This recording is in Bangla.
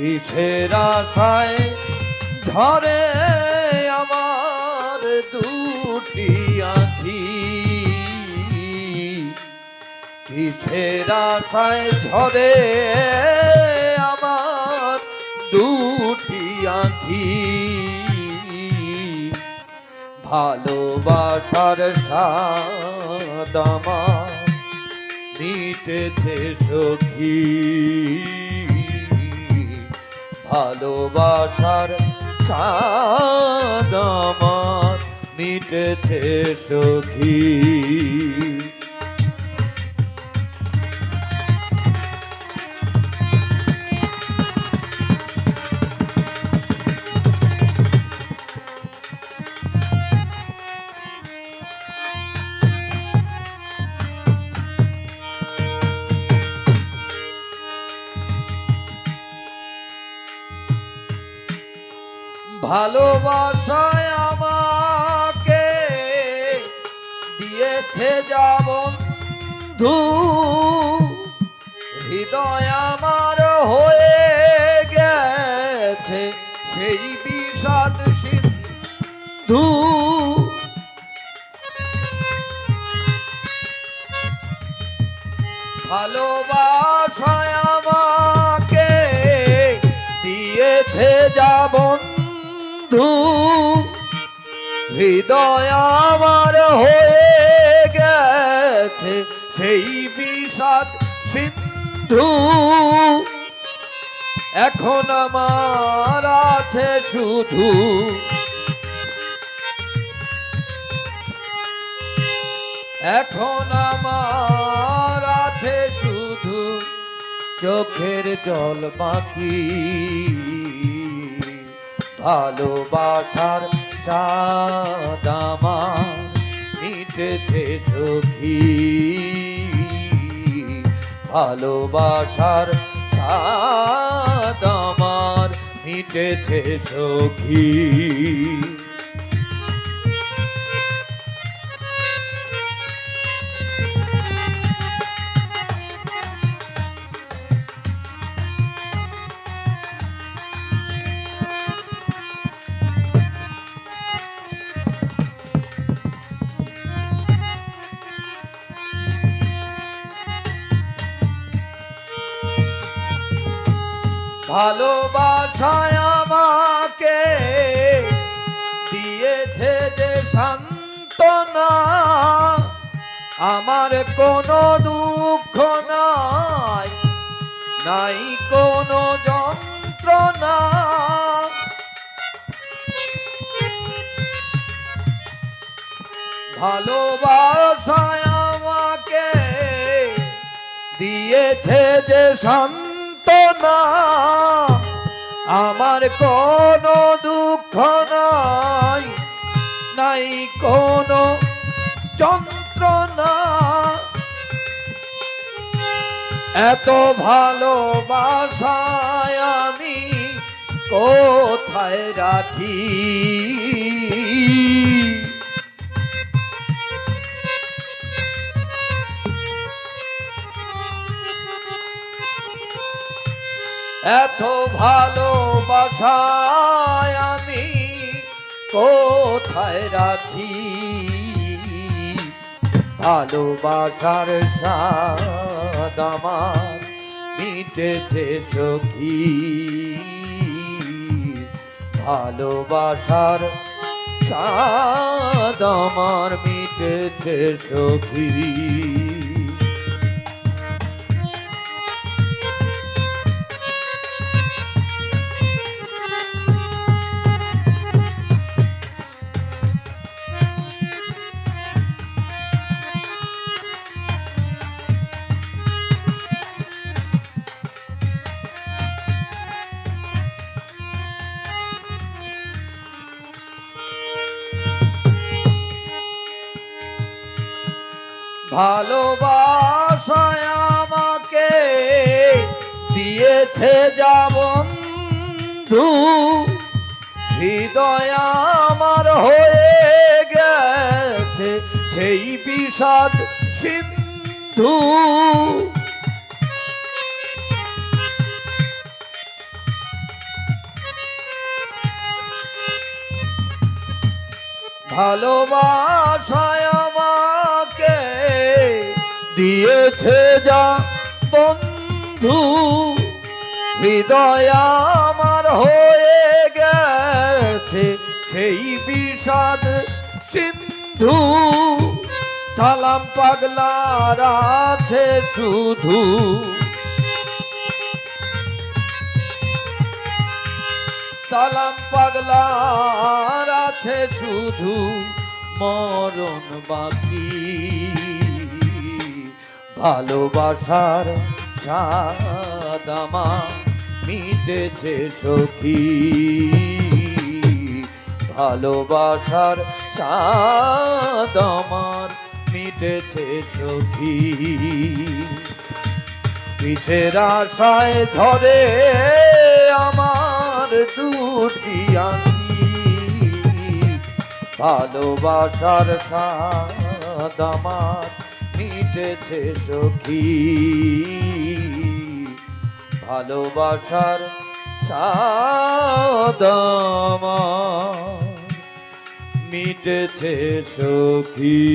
কিসের আশায় ঝরে আমার দুটি আঁখি। কিসের আশায় ঝরে আমার দুটি আঁখি। ভালোবাসার সাদামা মিটেছে সখী। ভালোবাসার সাদামা মিটেছে সখী। ভালোবাসায় আমাকে দিয়েছে যেমন ধু হৃদয় আমার হয়ে গেছে সেই বিষাদ সিন্ধু। ভালোবাসায় আমাকে বন্ধু হৃদয় আমার হয়ে গেছে, সেই বিষাদ সিন্ধু। এখন আমার আছে শুধু এখন আমার আছে শুধু চোখের জল বাকি। ভালোবাসার সাদামা মিটেছে সখী। ভালোবাসার সাদামার মিটেছে সখী। ভালোবাসায় আমাকে দিয়েছে যে সান্ত্বনা। আমার কোনো দুঃখ নাই নাই কোনো যন্ত্রণা। ভালোবাসায় আমাকে দিয়েছে যে সান্ত্বনা। আমার কোনো দুঃখ নাই নাই কোনো যন্ত্রণা। এত ভালোবাসায় আমি কোথায় রাখি? এত ভালোবাসায় আমি কোথায় রাখি? ভালোবাসার স্বাদ আমার মিটেছে সখী। ভালোবাসার স্বাদ আমার মিটেছে সখী। ভালোবাসায় আমাকে দিয়েছে যা বন্ধু। হৃদয় আমার হয়ে গেছে সেই বিষাদ সিন্ধু। ভালোবাসায় দিয়েছে যা বন্ধু, হৃদয় আমার হয়ে গেছে সেই বিষাদ সিন্ধু। সালাম পাগলার আছে শুধু। সালাম পাগলার আছে শুধু। মরণ বাকি। ভালোবাসার সাদামা মিটেছে সখী। ভালোবাসার সাদামার মিটেছে সখী। পিছের আশায় ধরে আমার দুটি ভালোবাসার স্বাদ আমার মিটেছে সখী। ভালোবাসার সাদাম মিটেছে সখী।